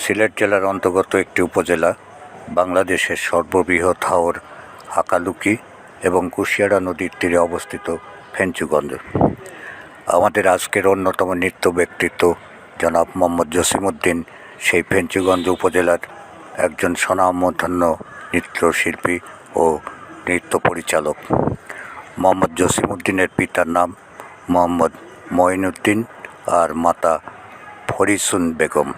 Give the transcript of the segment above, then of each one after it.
সিলেট জেলার অন্তর্গত একটি উপজেলা, বাংলাদেশের সর্ববৃহৎ হাওর হাকালুকি এবং কুশিয়ারা নদীর তীরে অবস্থিত ফেঞ্চুগঞ্জ। আমাদের আজকের অন্যতম নৃত্য ব্যক্তিত্ব জনাব মোহাম্মদ জসিমউদ্দিন, সেই ফেঞ্চুগঞ্জ উপজেলার একজন স্বনামধন্য নৃত্যশিল্পী ও নৃত্য পরিচালক। মোহাম্মদ জসিমউদ্দিনের পিতার নাম মোহাম্মদ মঈনুদ্দিন আর মাতা ফরিসুন বেগম।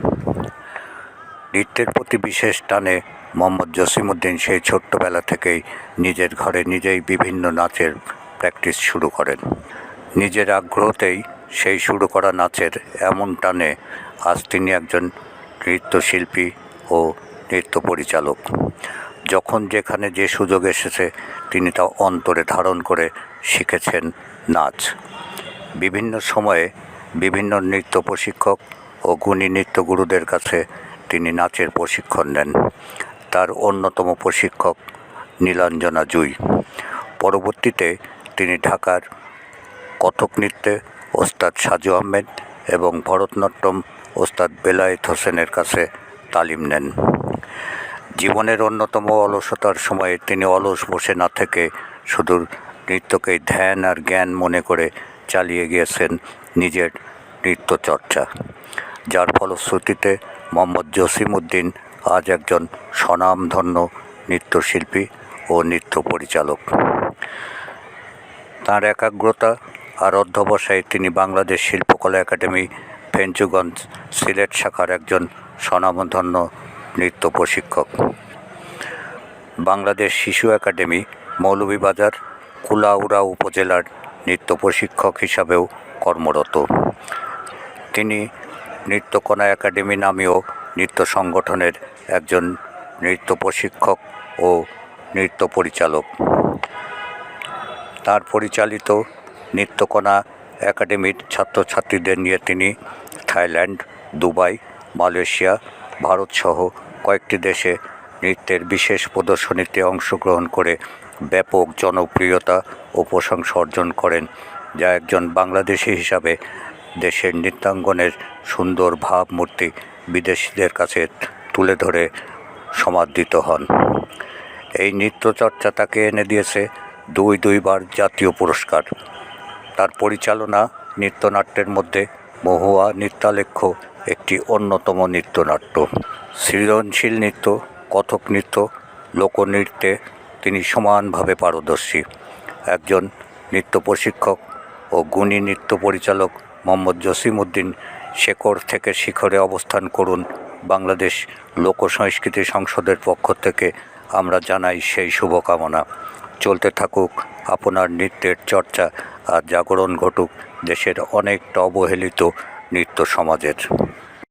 নৃত্যের প্রতি বিশেষ টানে মোহাম্মদ জসিমউদ্দিন সেই ছোট্টবেলা থেকেই নিজের ঘরে নিজেই বিভিন্ন নাচের প্র্যাকটিস শুরু করেন। নিজের আগ্রহতেই সেই শুরু করা নাচের এমন টানে আজ তিনি একজন নৃত্যশিল্পী ও নৃত্য পরিচালক যখন যেখানে যে সুযোগ এসেছে, তিনি তা অন্তরে ধারণ করে শিখেছেন নাচ। বিভিন্ন সময়ে বিভিন্ন নৃত্য প্রশিক্ষক ও গুণী নৃত্যগুরুদের কাছে তিনি নাচের প্রশিক্ষণ নেন। তার অন্যতম প্রশিক্ষক নীলাঞ্জনা জুই। পরবর্তীতে তিনি ঢাকার কথক নৃত্যে ওস্তাদ সাজু আহমেদ এবং ভরতনাট্যম ওস্তাদ বেলায়েত হোসেনের কাছে তালিম নেন। জীবনের অন্যতম অলসতার সময়ে তিনি অলস বসে না থেকে শুধু নৃত্যকেই ধ্যান আর জ্ঞান মনে করে চালিয়ে গিয়েছেন নিজের নৃত্য চর্চা। যার ফলশ্রুতিতে মোহাম্মদ জসিমউদ্দিন আজ একজন স্বনামধন্য নৃত্যশিল্পী ও নৃত্য পরিচালক তার একাগ্রতা আর অধ্যবসায়ে তিনি বাংলাদেশ শিল্পকলা একাডেমি, ফেঞ্চুগঞ্জ সিলেট শাখার একজন স্বনামধন্য নৃত্য প্রশিক্ষক। বাংলাদেশ শিশু একাডেমি, মৌলভীবাজার কুলাউড়া উপজেলার নৃত্য প্রশিক্ষক হিসাবেও কর্মরত। তিনি নৃত্যকণা একাডেমি নামেও নৃত্য সংগঠনের একজন নৃত্য প্রশিক্ষক ও নৃত্য পরিচালক। তার পরিচালিত নৃত্যকণা একাডেমির ছাত্রছাত্রীদের নিয়ে তিনি থাইল্যান্ড, দুবাই, মালয়েশিয়া ভারতসহ কয়েকটি দেশে নৃত্যের বিশেষ প্রদর্শনীতে অংশগ্রহণ করে ব্যাপক জনপ্রিয়তা ও প্রশংসা অর্জন করেন, যা একজন বাংলাদেশি হিসাবে দেশের নৃত্যাঙ্গনের সুন্দর ভাবমূর্তি বিদেশিদের কাছে তুলে ধরে সমাদৃত হন। এই নৃত্যচর্চা তাকে এনে দিয়েছে দুই দুইবার জাতীয় পুরস্কার। তার পরিচালনা নৃত্যনাট্যের মধ্যে মহুয়া নৃত্যালেখ্য একটি অন্যতম নৃত্যনাট্য। সৃজনশীল নৃত্য, কথক নৃত্য, লোকনৃত্যে তিনি সমানভাবে পারদর্শী। একজন নৃত্য প্রশিক্ষক ও গুণী নৃত্য পরিচালক মোহাম্মদ জসিমউদ্দিন শেকড় থেকে শিখরে অবস্থান করুন বাংলাদেশ লোক সংস্কৃতি সংসদের পক্ষ থেকে। আমরা জানাই সেই শুভকামনা। চলতে থাকুক আপনার নৃত্যের চর্চা আর জাগরণ ঘটুক দেশের অনেকটা অবহেলিত নৃত্য সমাজের।